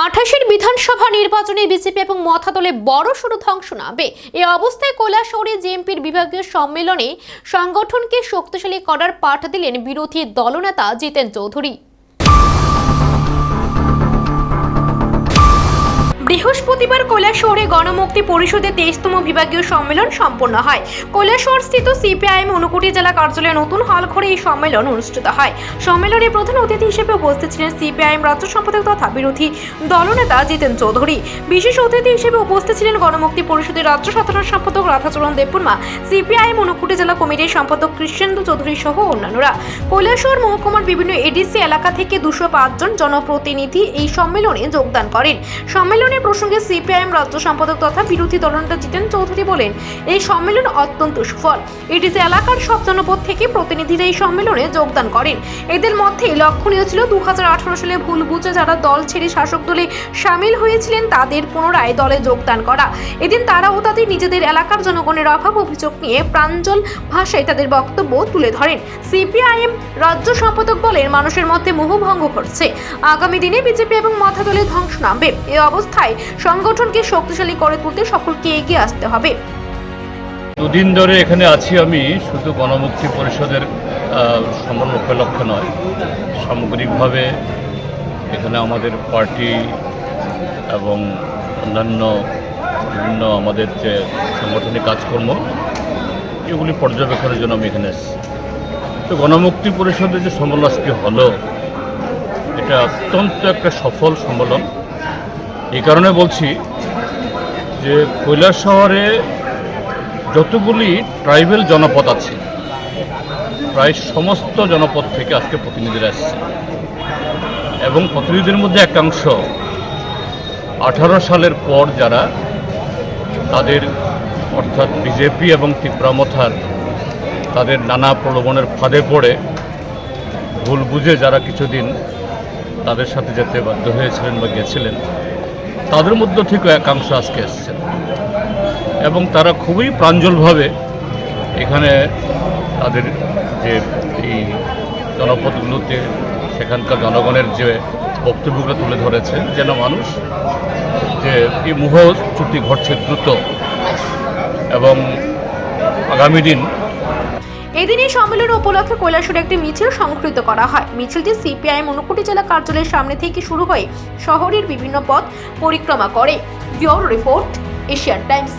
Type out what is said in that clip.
আঠাশের বিধানসভা নির্বাচনে বিজেপি এবং মথা দলে বড় সড়ো ধ্বংস নামবে। এ অবস্থায় কৈলাসহরে জেএমপির বিভাগীয় সম্মেলনে সংগঠনকে শক্তিশালী করার পাঠ দিলেন বিরোধী দলনেতা জিতেন চৌধুরী। বৃহস্পতিবার কৈলাসহরে গণমুক্তি পরিষদের তেইশতম বিভাগীয় সম্মেলন সম্পন্ন হয়। কৈলাসহর স্থিত সিপিআইএম ঊনকোটি জেলা কার্যালয়ে নতুন হল ঘরে এই সম্মেলন অনুষ্ঠিত হয়। সম্মেলনে প্রধান অতিথি হিসেবে উপস্থিত ছিলেন সিপিআইএম রাজ্য সম্পাদক তথা বিরোধী দলনেতা জিতেন চৌধুরী। বিশেষ অতিথি হিসেবে উপস্থিত ছিলেন গণমুক্তি পরিষদের রাজ্য সাধারণ সম্পাদক রাধাচরণ দেববর্মা, সিপিআইএম ঊনকোটি জেলা কমিটির সম্পাদক কৃষ্ণেন্দু চৌধুরী সহ অন্যান্যরা। কৈলাসহর মহকুমার বিভিন্ন এডিসি এলাকা থেকে দুশো জন জনপ্রতিনিধি এই সম্মেলনে যোগদান করেন। সম্মেলনের প্রসঙ্গে সিপিআইএম রাজ্য সম্পাদক তথা বিরোধী দলনেতা জিতেন চৌধুরী বলেন, এই সম্মেলন অত্যন্ত সুফল। এডিসি এলাকার সব জনপদ থেকে প্রতিনিধিরা এই সম্মেলনে যোগদান করেন। এদের মধ্যে লক্ষণীয় ছিল দু হাজার আঠারো সালে ভুল বুঝে যারা দল ছেড়ে শাসক দলে সামিল হয়েছিলেন, তাদের পুনরায় দলে যোগদান করা। এদিন তারা ও তাদের নিজেদের এলাকার জনগণের অভাব অভিযোগ নিয়ে প্রাঞ্জল ভাষায় তাদের বক্তব্য তুলে ধরেন। সিপিআইএম রাজ্য সম্পাদক বলেন, মানুষের মধ্যে মোহভঙ্গ ঘটছে। আগামী দিনে বিজেপি এবং মাথা দলে ধ্বংস নামবে। এ অবস্থায় সংগঠনকে শক্তিশালী করে তুলতে সকলকে এগিয়ে আসতে হবে। দুদিন ধরে এখানে আছি আমি, শুধু গণমুক্তি পরিষদের সমান উপলক্ষে নয়। সামগ্রিকভাবে এখানে আমাদের পার্টি এবং অন্যান্য বিভিন্ন আমাদের যে সাংগঠনিক কাজকর্ম, এগুলি পর্যবেক্ষণের জন্য আমি এখানে এসেছি। তো গণমুক্তি পরিষদের যে সম্মেলন আজকে হলো, এটা অত্যন্ত একটা সফল সম্মেলন। এই কারণে বলছি যে কৈলাস শহরে যতগুলি ট্রাইবেল জনপদ আছে, প্রায় সমস্ত জনপদ থেকে আজকে প্রতিনিধিরা এসছে। এবং প্রতিনিধিদের মধ্যে একাংশ আঠারো সালের পর যারা তাদের অর্থাৎ বিজেপি এবং তীব্রামথার তাদের নানা প্রলোভনের ফাঁদে পড়ে ভুল বুঝে যারা কিছুদিন তাদের সাথে যেতে বাধ্য হয়েছিলেন বা গেছিলেন তাদের মধ্যে থেকেও একাংশ আজকে এসছেন এবং তারা খুবই প্রাঞ্জলভাবে এখানে তাদের যে এই জনপদগুলোতে সেখানকার জনগণের যে বক্তব্যগুলো তুলে ধরেছে, যেন মানুষ যে এই মুহ চুক্তি ঘটছে দ্রুত। এবং আগামী দিন এদিন এই সম্মেলন উপলক্ষে কৈলাসরে একটি মিছিল সংঘটিত করা হয়। মিছিলটি সিপিআইএম অনুকুটি জেলা কার্যালয়ের সামনে থেকে শুরু হয়ে শহরের বিভিন্ন পথ পরিক্রমা করে। Bureau report, Asian Times.